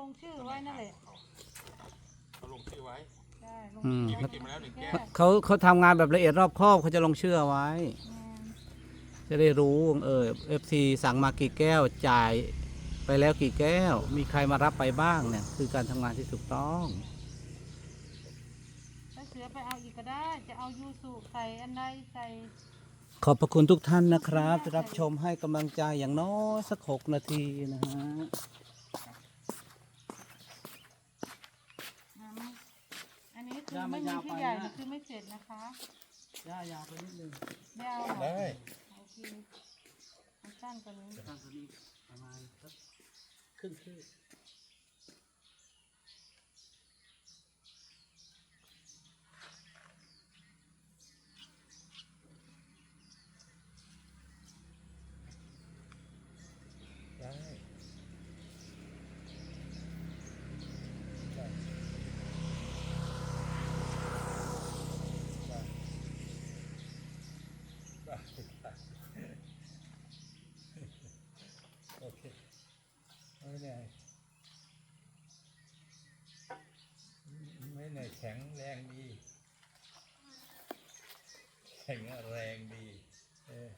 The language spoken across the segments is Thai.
ลงชื่อไว้นั่นแหละเขาลงชื่อไว้ได้ลงอืมกินชื่อไปกินมาแล้วหนึ่งแก้วเขาเขาทำงานแบบละเอียดรอบคอบเขาจะลงเชื่อไว้ อืมจะได้รู้เออเอฟซีสั่งมากี่แก้วจ่ายไปแล้วกี่แก้ว มีใครมารับไปบ้างเนี่ย คือการทำงานที่ถูกต้องถ้าเสือไปเอาอีกก็ได้ จะเอายูสุใส่อันใดใส่ขอบพระคุณทุกท่านนะครับที่รับชมให้กำลังใจอย่างน้อยสักหกนาทีนะฮะ น้ำอันนี้คือไม่มีพี่ใหญ่นี่คือไม่เสร็จนะคะย่ายาวไปนิดนึงไม่เอาหรอกได้ โอเคมันสั้นกว่านี้ตั้งตัวนี้ประมาณสักครึ่งคืบ ได้โอเคไม่เหนื่อยไม่เหนื่อยแข็งแรงดี แข็งแรงดีเออ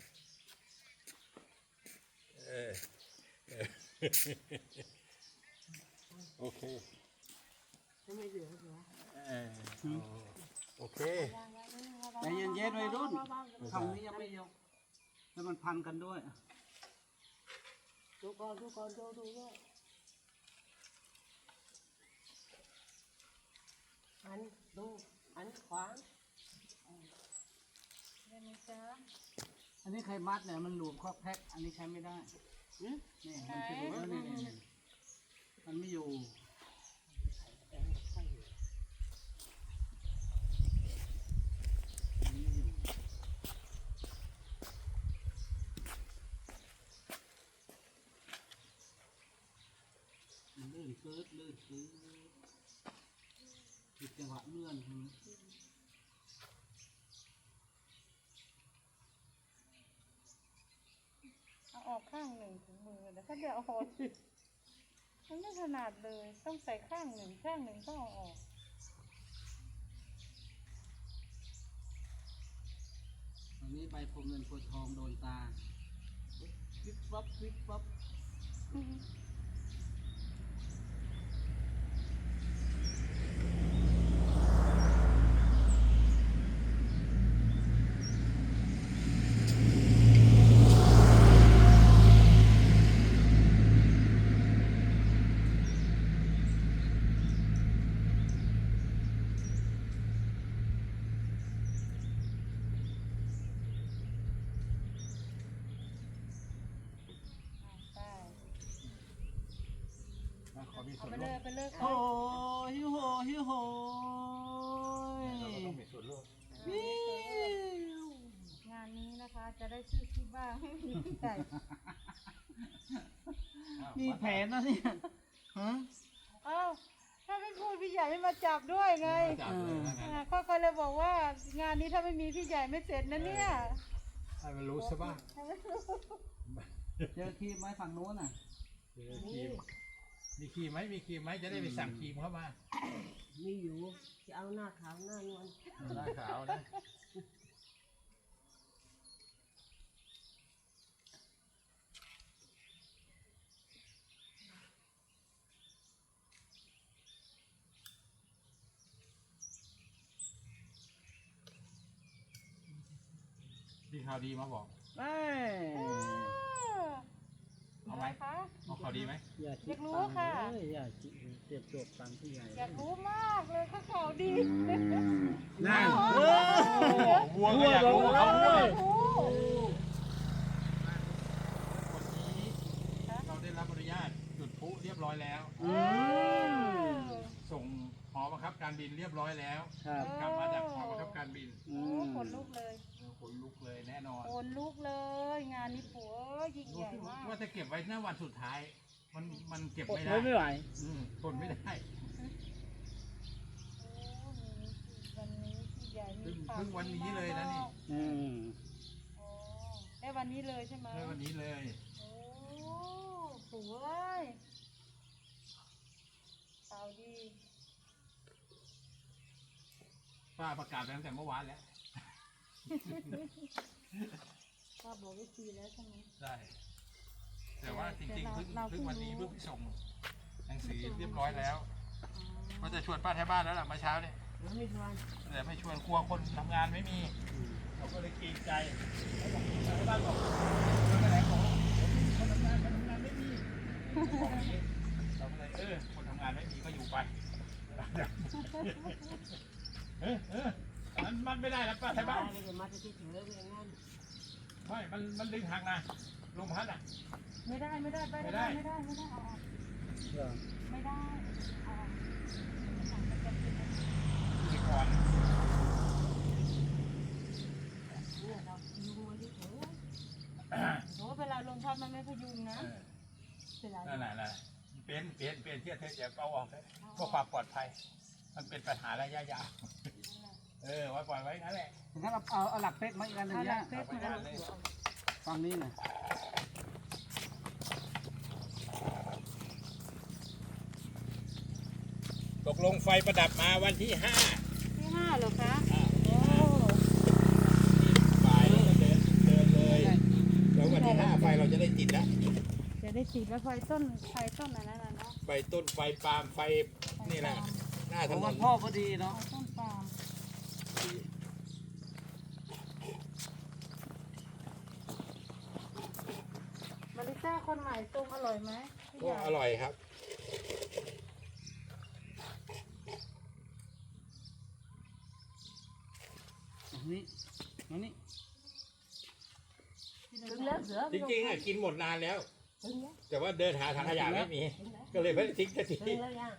เออโอเคเออโอเคใจเย็นๆวัยรุ่นฝั่งนี้ยังไม่ยกแล้วมันพันกันด้วยดูก่อนดูก่อนดูดูด้วยอันดูอันขวาง ได้ไหมจ๊ะอันนี้ใครมัดเนี่ยมันหลวมคอกแพ็กอันนี้ใช้ไม่ได้นี่มันจะหลวมแล้วนี่นี่นี่มันไม่อยู่มันลื่นปื๊ดลื่นปื๊ดผิดจังหวะเลื่อนใช่ไหม เอาออกข้างหนึ่ง ถึงมือแต่เขาเดี๋ยวเอาออกมันไม่ถนัดเลย ต้องใส่ข้างหนึ่งข้างหนึ่งต้องเอาออกตอนนี้ใบพรมเงินโพทองโดนตาวิบวับวิบวับ ได้ ขอมี เอาส่วนไปร่เลวยมไปเลยโอ้ฮิวโหฮิวโหเราก็ต้องมีส่วนร่วมงานนี้นะคะจะได้ชื่อที่บ้านให้มีพี่ใหญ่มีแผนนะเนี่ยฮะเอ้าถ้าไม่พูดพี่ใหญ่ไม่มาจับด้วยไงจับเลยนะงั้นอ่าก็ก็เลยบอกว่างานนี้ถ้าไม่มีพี่ใหญ่ไม่เสร็จนะเนี่ยให้มันรู้ใช่ป่ะเจอครีมไว้ฝั่งโน้นน่ะเดี๋ยวครีม มีครีมไหมมีครีมไหมจะได้ไปสั่งครีมเข้ามามีอยู่จะเอาหน้าขาวหน้านวลหน้าขาวนะ มีข่าวดีมาบอกเอ้ย เอาไหมคะ เอาข่าวดีไหมอย่าอยากรู้ค่ะเอ้ยอย่าจิเจ็บจบตังค์ที่ใหญ่อยากรู้มากเลยข้าข่าวดีนั่นวัวก็อยากรู้เขาด้วยโอ้วันนี้เราได้รับอนุญาตจุดพลุเรียบร้อยแล้วอืมส่งหอบังคับการบินเรียบร้อยแล้ว ครับ กลับมาจากหอบังคับการบินอืโหมขนลุกเลย ขนลุกเลยแน่นอนขนลุกเลย งานนี้ผัวยิ่งใหญ่มากว่าจะเก็บไว้หน้าวันสุดท้าย มันมันเก็บอดไม่ทได้นไม่ไหว อืมทนไม่ได้โอ้มีวันนี้พี่ใหญ่มีเพิ่งข่าวเพิ่งวันนี้เลยนะนี่อืมอ๋อได้วันนี้เลยใช่ไหมเพิ่งวันนี้เลยโอ้ผัวเอ้ยดีป้าประกาศไปตั้งแต่เมื่อวานแล้ว ป้าบอกวิธีแล้วใช่ไหมใช่แต่ว่าจริงๆเพิ่งเราเพิ่งวันนี้เพิ่เพิ่งงรู้ส่งหนังสือเรียบร้อยแล้วว่าจะชวนป้าแถวบ้านแล้วล่ะเมื่อเช้าเนี่ยมันไม่ชวนแต่ไม่ชวนกลัวคนทำงานไม่มีเราก็เลยเกรงใจแล้วบอกแถวบ้านบอกชวนไปไหนบอกเดี๋ยวมีคนทำงานคนทำงานไม่มีบอกอย่างนี้เราก็เลยเออคนทำงานไม่มีก็อยู่ไปเออเออ มันมันไม่ได้แล้วป้าแถวบ้านไม่ได้มาจะเฉยๆเป็นอย่างนั้นไม่มันมันดึงหักนะลมพัดอะ ไม่ได้ไม่ได้ไปไม่ไม่ได้ได้ไม่ได้ไม่ได้เอาออกไม่ได้เอาออกมันจะเป็นมีก่อนเนี่ยเรายุงมาเฉยโอ้เวลาลมพัดมันไม่พยุงนะเออเวลานั่นแหละนั่นแหละเป็นเปลี่ยนเปลี่ยนเทียบเทียบอย่าเอาออกเลยเพื่อความปลอดภัย มันเป็นปัญหาระยะยาว เออไว้ปล่อยไว้งั้นแหละงั้นเอาเอาเอาหลักเป๊กมาอีกอันหนึ่งเอาหลัเนี่ยกเป๊กมาแล้วฟังนี้หน่อยตกลงไฟประดับมาวันที่ห้าที่ห้าเหรอคะโอ้บ่ายแล้วก็เดินเดินเลยแล้ววันที่ห้าไฟเราจะได้ติดแล้วจะได้ติดแล้วไฟต้นไฟต้นอะไรนั่นน่ะเนาะไฟต้นไฟปาล์มไฟนี่แหละหน้าถของนวันนพ่อพอดีเนาะ ไฟต้นปาล์ม มาริซ่าคนใหม่ตรงอร่อยไหมพี่ก็ใหญ่อร่อยครับอันนี้อันนี้ๆถึงแล้วเสือจริงๆอะกินหมดนานแล้ว ถึงแล้วแต่ว่าเดินหาถังขยะไม่มีก็เลยไม่ได้ทิ้งสักทีถึงแล้วยัง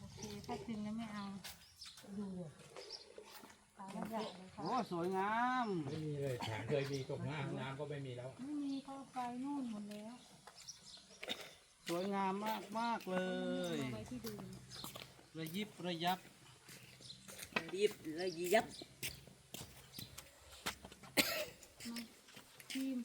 โอเคถ้าจริงแล้วไม่เอา ดูเนี่ยขายแล้วอยากเลยค่ะ โอ้สวยงามไม่มีเลยถังเคยมีตรงหน้าห้องน้ำก็ไม่มีแล้ว ไม่มีเขาไปนู่นหมดแล้วสวยงามมากมากๆเลย เอาไว้ที่เดิมระยิบระยับรีบเลยยับ ทีม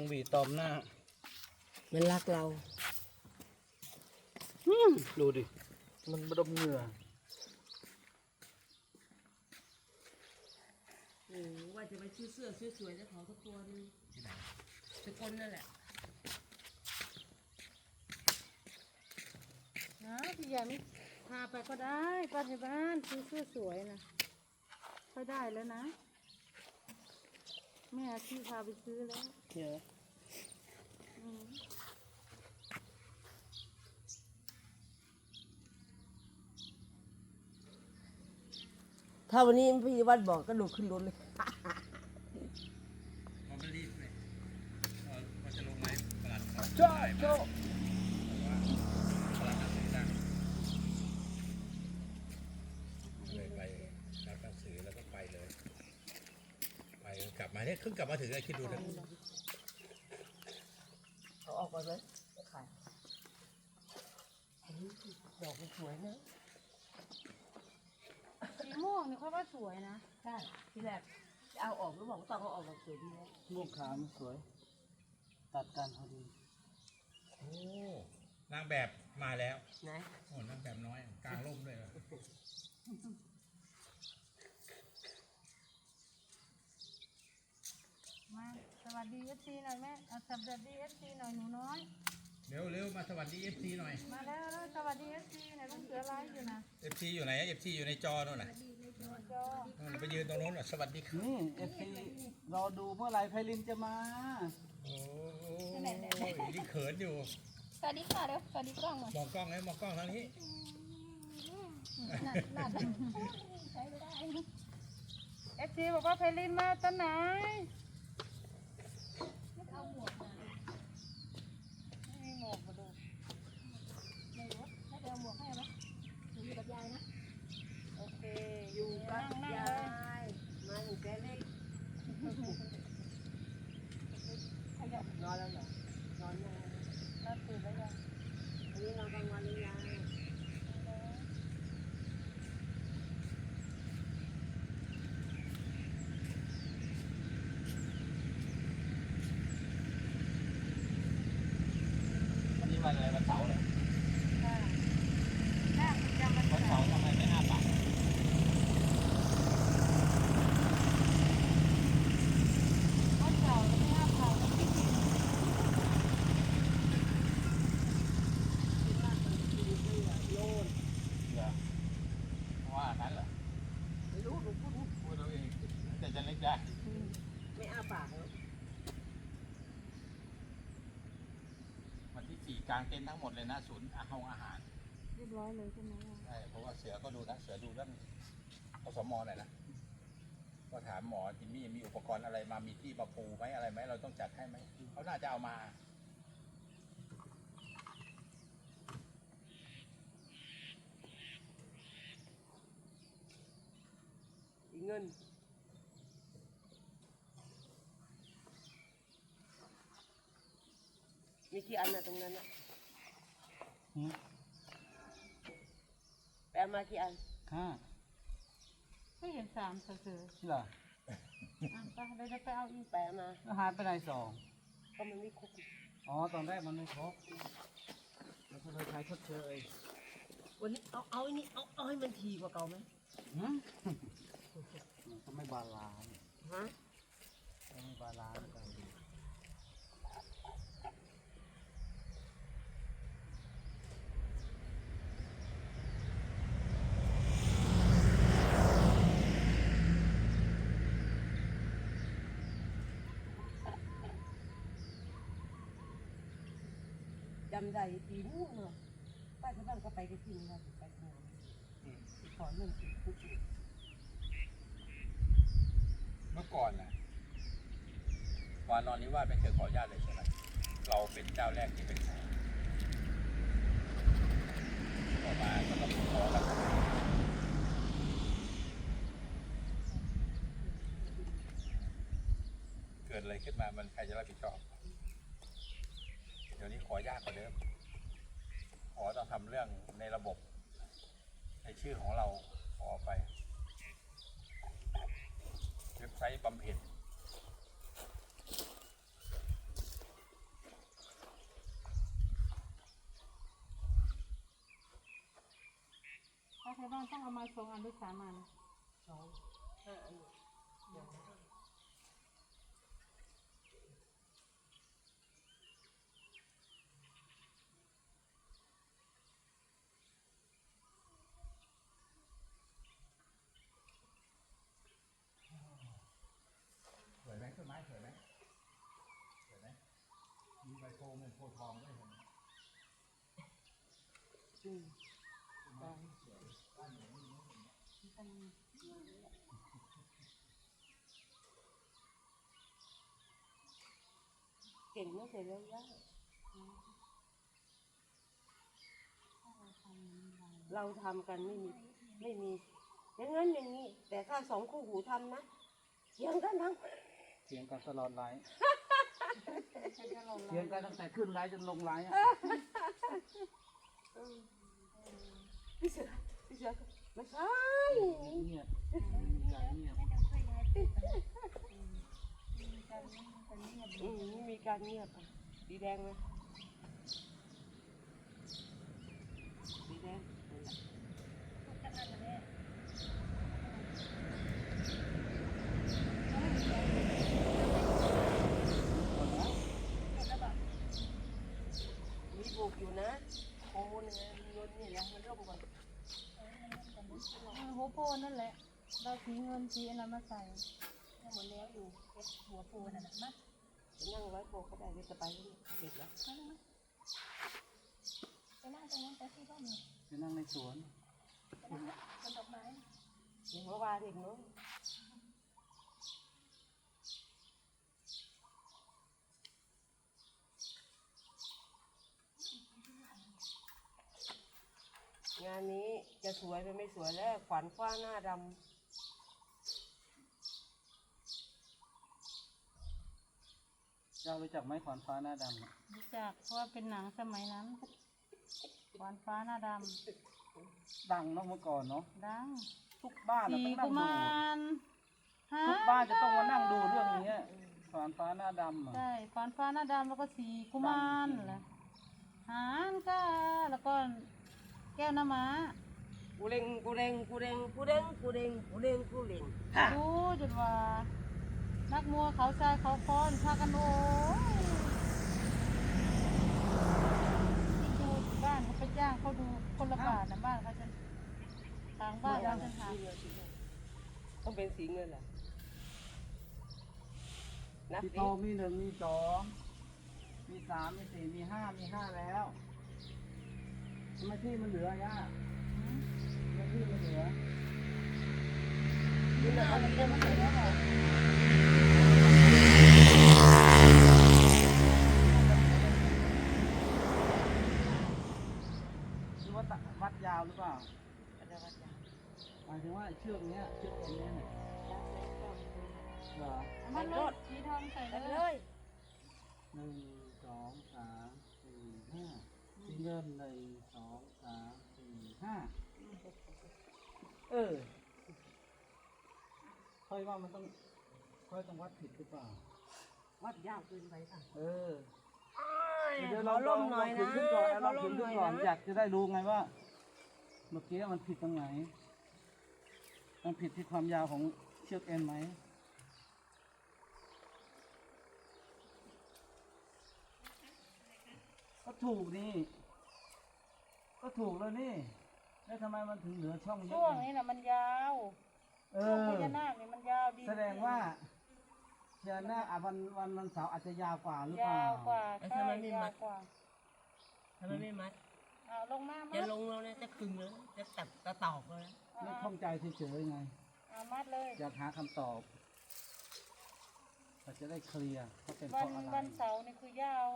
งหวีตอมหน้า มันรักเรา ดูดิ มันบดมเหงื่อโอ้ว่าจะไปซื้อเสื้อสวยๆแล้วขอสักตัวนึงสกลนั่นแหละนะพี่ใหญ่ไม่พาไปก็ได้ไปที่บ้านซื้อเสื้อสวยนะค่อยได้แล้วนะ แม่อาชีพพาไปซื้อแล้ว เยอะอืมถ้าวันนี้พี่วัดบอกก็โดดขึ้นรถเลย มันไม่รีบเลยมันจะลงไหมตลาดโจ้โจ้ ตลาดนัดซื้อดังเลยไปรับหนังสือแล้วก็ไปเลย ไปกลับมาเนี่ยเพิ่งกลับมาถึงเลยคิดดูนะเขาออกก่อนเลยจะขายอันนี้ดอกมันสวยนะสีม่วงเนี่ยเขาว่าสวยนะใช่ที่แรกจะเอาออกหรือบอกว่าต้องเอาออกแบบสวยดีแล้วม่วงขาวมันสวย ตัดกันพอดีโอ้นางแบบมาแล้วไหนโอ้นางแบบน้อย กลางร่มด้วยเหรอ มาส วัสดีเอฟซีหน่อยแม่เอาสวัสดีเอฟซีหน่อยหนูน้อย เร็วเร็วมาสวัสดีเอฟซีหน่อยมาแล้วแล้วสวัสดีเอฟซีไหนต้องเสือไลฟ์อยู่นะเอฟซีอยู่ไหนเอฟซีอยู่ในจอโน่นน่ะจอนู่นไปยืนตรงโน้นน่ะสวัสดีครับนี่เอฟซีรอดูเมื่อไหร่ไพลินจะมา โอ้ยนี่เขินอยู่ สวัสดีค่ะเดี๋ยวสวัสดีกล้องหน่อยมองกล้องไหมมองกล้องทางนี้หน้าหน้าใช้ไม่ได้เอฟซีบอกว่าเพลินมาตอนไหน เอาหมวกมา ไม่มีหมวกมาดู ไม่รู้ถ้าจะเอาหมวกให้ไหมหนูอยู่กับยายนะ โอเค อยู่กั นั่ บ งนั่ง ยา เลย ยมาถึงแกเล็ก ขยับ นอนแล้วเหรอ นอนยัง เราตื่นแล้ว วันอะไรวันเสาร์เหรอ ค่ะหน้าประจำวัน วัน เสา เสา ร์ ร์ทำไมไม่อ้าปาก วันเสาร์ไม่ห้าพันแล้วที่ดิน กินมากกว่ากินเสื้อโลน เหรอว่างั้นเหรอ ไม่รู้หนูพูด พูดเอาเองแต่จะนึกได้ ไม่อ้าปากเลย วันที่สี่กลางเต็นท์ทั้งหมดเลยนะศูนย์อาหารอาหารเรียบร้อยเลยใช่ไหมอะใช่เพราะว่าเสือก็ดูนะเสือดูเรื่องอสมหน่อยนะก็ถามหมอจิมมี่มีอุปกรณ์อะไรมามีที่มาปูไหมอะไรไหมเราต้องจัดให้ไหมเขาน่าจะเอามา อีเงิน มีกี่อันนะตรงนั้นอะหืม แปลมากี่อันห้าไม่เห็นสามเสือเหรอๆอะไปเดี๋ยวจะไปเอาอีกแปลมา แล้วหายไปไหนสองก็มันไม่ครบอ๋อตอนแรกมันไม่ครบแล้วก็เลยใช้ชดเชยวันนี้เอาเอาไอ้นี่เอาเอาให้มันทีกว่าเก่าไหมหืมมันก็ไม่บาลานซ์ฮะไม่บาลานซ์กันจำได้ปีนู้นเนาะป้าที่บ้านก็ไปกันที่นี่นะไปทำงานขอเรื่องติดคุกอีกเมื่อก่อนนะวานอนนิวาสไม่เคยขออนุญาตเลยใช่ไหมเราเป็นเจ้าแรกที่เป็นขอต่อมาก็ต้องขอกันเกิดอะไรขึ้นมามันใครจะรับผิดชอบ ยวนี้ขอยากกว่าเดิม ขอต้องทำเรื่องในระบบ ในชื่อของเราขอไปเว็บไซต์บำเพ็ญถ้าใครบ้านต้องเอามาสองอันหรือสามอันสองห้าอันอย่างละห้า สวยไหมต้นไม้ สวยไหมสวยไหมมีใบโพเงินโพทองด้วยเห็นไหมอืมได้เก่งนะเสร็จแล้วได้เราทำกันไม่มีไม่มี อย่างนั้นอย่างนี้ แต่ถ้าสองคู่หูทำนะเถียงกันทั้ง เถียงกันตลอดไลฟ์เถียงกันตั้งแต่ขึ้นไลฟ์จนลงไลฟ์อะพี่เสือพี่เสือก็ไม่ใช่เงียบมีการเงียบอืมไม่มีการเงียบอะดีแดงไหมดีแดงนั่นแหละมีบุกอยู่นะโอ้เนี่ยมีรถนี่แหละมันร่มก่อน หัว โพนั่นแหละ เราสีเงินสีอะไรมาใส่หมดแล้วอยู่เก็บหัวปูนั่นน่ะมานั่งร้อยโปรก็ได้เดี๋ยวจะไปแล้วเนี่ยเสร็จแล้วไปนั่งตรงนั้นไปที่บ้านนี่ไปนั่งในสวนไปนั่งนะบนดอกไม้เดี๋ยวเมื่อวานเด็กเนาะงานนี้ จะสวยไปไม่สวยแล้วขวัญคว้าหน้าดเจ้ารู้จักไหมขวานฟ้าหน้าดำอะรู้จักเพราะว่าเป็นหนังสมัยนั้นหวานฟ้าหน้าดดังเนาะเมื่อก่อนเนาะำดังทุกบ้านสีน่ะต้องกุนั่งดูมารฮะทุกบ้านจะต้องมานั่งดูเรื่องนี้ขวานฟ้าหน้าดำอะใช่หวานฟ้าหน้าดำแล้วก็สีกุมารแหละหานก็แล้วก็แก้วน้ำม้า กูเร่งกูเร่งกูเร่งกูเร่งกูเร่งกูเร่งกูเร่งดูจนว่า นักมัวเขาชายเขาคอนพากันโอ้ยที่ดูบ้านเขาไปจ้างเขาดูคนละบาทนะบ้านเขาจะทางบ้านเราจะหาต้องเป็นสีเงินเหรอนับพี่สิโตมีหนึ่งมีสองมีสามมีสี่มีห้ามีห้าแล้วทำไมที่มันเหลือย่า รกันมันเหลือเหรอหรือว่าตัดวัดยาวหรือเปล่าอะไรวะจ๊ะหมายถึงว่าเชือกเนี้ยเชือกตรงเนี้ยเนี่ยเหรอเอามันรถสีทองใส่ไปเลเลยยหนึ่งสองสามสี่ห้าสีเงินหนึ่งสองสามสี่ห้า เออค่อยว่ามันต้องค่อยต้องวัดผิดหรือเปล่า วัดยาวเกินไปป่ะ เออเดี๋เดี๋ยยววเราเราลลมงหน่อยขึ้นะนก่อนเอาเราเราลขึ้มนหน่อยก่อนนะอยากจะได้รู้ไงว่า เมื่อกี้มันผิดตรงไหน มันผิดที่ความยาวของเชือกเอ็นไหมก็ถูกนี่ ก็ถูกแล้วนี่ แล้วทำไมมันถึงเหลือช่องเยอะช่วงจังนี้นะมันยาวเอช่วงอพญานาคนี่มันยาวดีแสดงว่าพญานาคอะวันวันวันเสาร์อาจจะยาวกว่าหรือเปยาล่าวกว่าแล้วใช่ทำไมไม่ยามัวดกว่าทำไมไม่มัด เอาลงมามัจะดลงแล้วนะจะขึงแล้วนะจะตัดจะตอกแล้วนะไม่ข้องใจเฉยๆไง เอามัดเลย อยากหาคำตอบเราจะได้เคลียร์ว่าเป็นเพวันราะอะไรวันเสาร์นี่คือยาว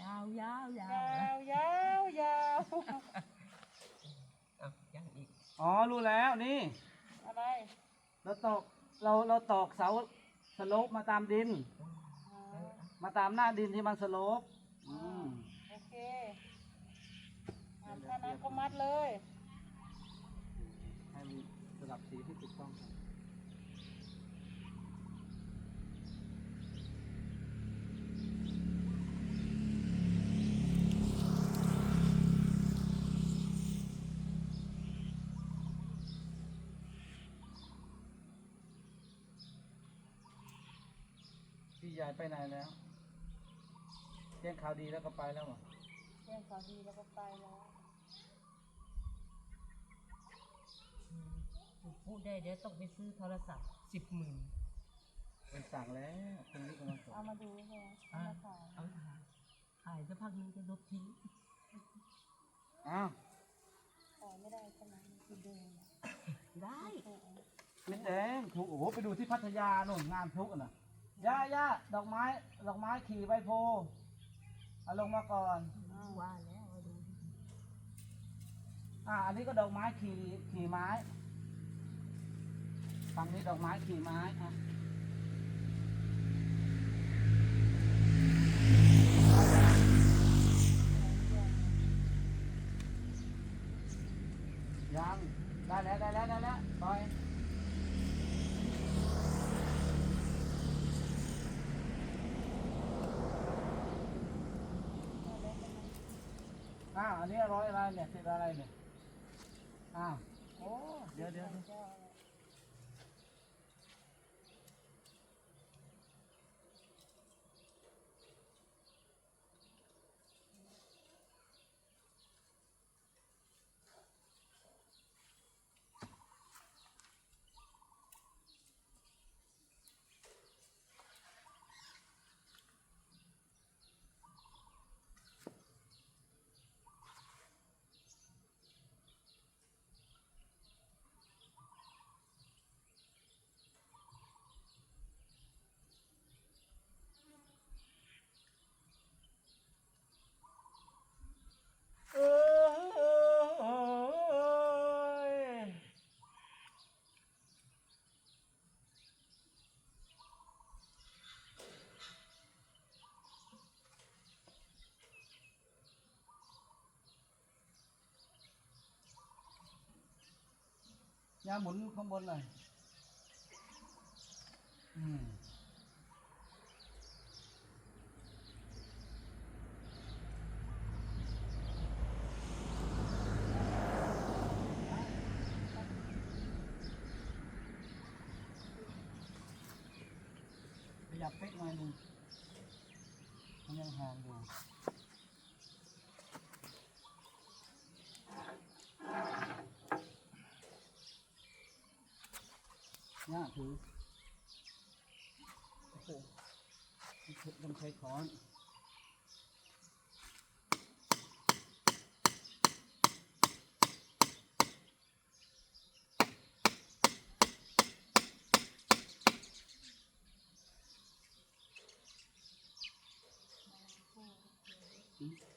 ยาวยาวยาว ยาวยาวยาวอะยัง อีกอ๋อรู้แล้วนี่ อะไรเราตอกเราเราตอกเสาสโลปมาตามดิน อ๋อมาตามหน้าดินที่มันสโลปอืมโอเคอะถ้านั้นก็มัดเลย ให้มีสลับสีที่ถูกต้องครับ พี่ใหญ่ไปไหนแล้วแจ้งข่าวดีแล้วก็ไปแล้วเหรอเรื่องข่าวดีแล้วก็ไปแล้วพูดได้เดี๋ยวต้องไปซื้อโทรศัพท์สิบหมื่นไปสั่งแล้วตรงนี้กำลังส่งเอามาดูใช่ไหมเอามาถ่ายเอาถ่ายถ่ายสักพักนึงจะลบทิ้งอ้าวถ่ายไม่ได้ใช่ไหมมันคือเดินอะได้เออไม่แดงถูกโอ้โหไปดูที่พัทยาโน่นงานพลุน่ะ ย่าย่าดอกไม้ ดอกไม้ขี่ใบโพธิ์เอาลงมาก่อน ว่าแล้วเอาดูดิอ่า อันนี้ก็ดอกไม้ขี่ขี่ไม้ฝั่งนี้ดอกไม้ขี่ไม้อะยังได้แล้วได้แล้วได้แล้วปล่อย อ้าวอันนี้ร้อยอะไรเนี่ยติดอะไรเนี่ยอ้าวโอ้เดี๋ยวเดี๋ยว nhá muốn không bôn này. Ừ. bây giờ phết mai mình nhân hàng rồi. หน่อยหนึ่งมันยังห่างอยู่ย่าถือโอ้โหมันใช้ค้อน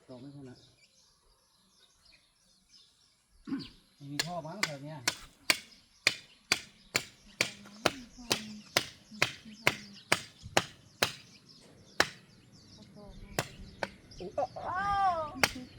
ตอกไม่ถนัดไม่มีท่อมั้งแถวเนี้ย ต้อ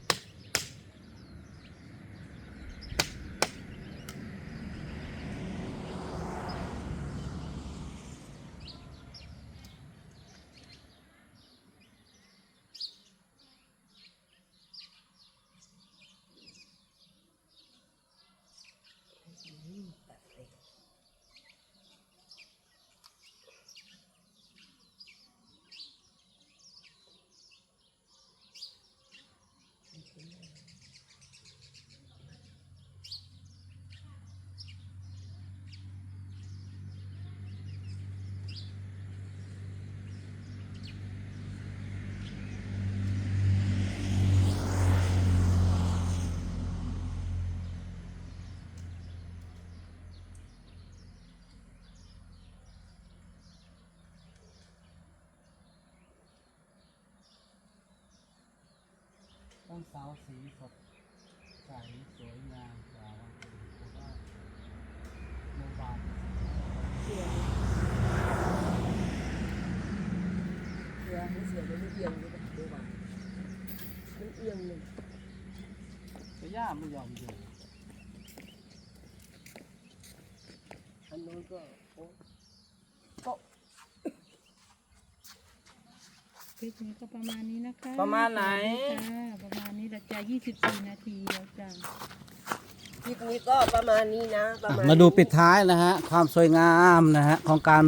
งเสาสีสดใสสวยงามกว่าวันอื่นเพราะว่าโมบานเสียงเสียมันเสียงมันเอียงเลยดูว่ามันเอียงหนึ่งก็ย่าไม่ยอมอยู่อันนู้นก็โอ้ คลิปนี้ก็ประมาณนี้นะคะประมาณไหน ค่ะประมาณนี้ละจ้ะ24 นาทีแล้วจ้ะคลิปนี้ก็ประมาณนี้นะประมาณมาดูนี้ปิดท้ายนะฮะความสวยงามนะฮะของการ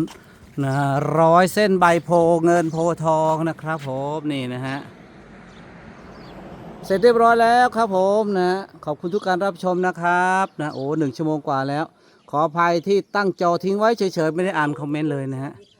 นะฮะร้อยเส้นใบโพเงินโพทองนะครับผมนี่นะฮะเสร็จเรียบร้อยแล้วครับผมนะขอบคุณทุกการรับชมนะครับนะโอ้หนึ่งชั่วโมงกว่าแล้ว ขออภัยที่ตั้งจอทิ้งไว้เฉยๆไม่ได้อ่านคอมเมนต์เลยนะฮะมี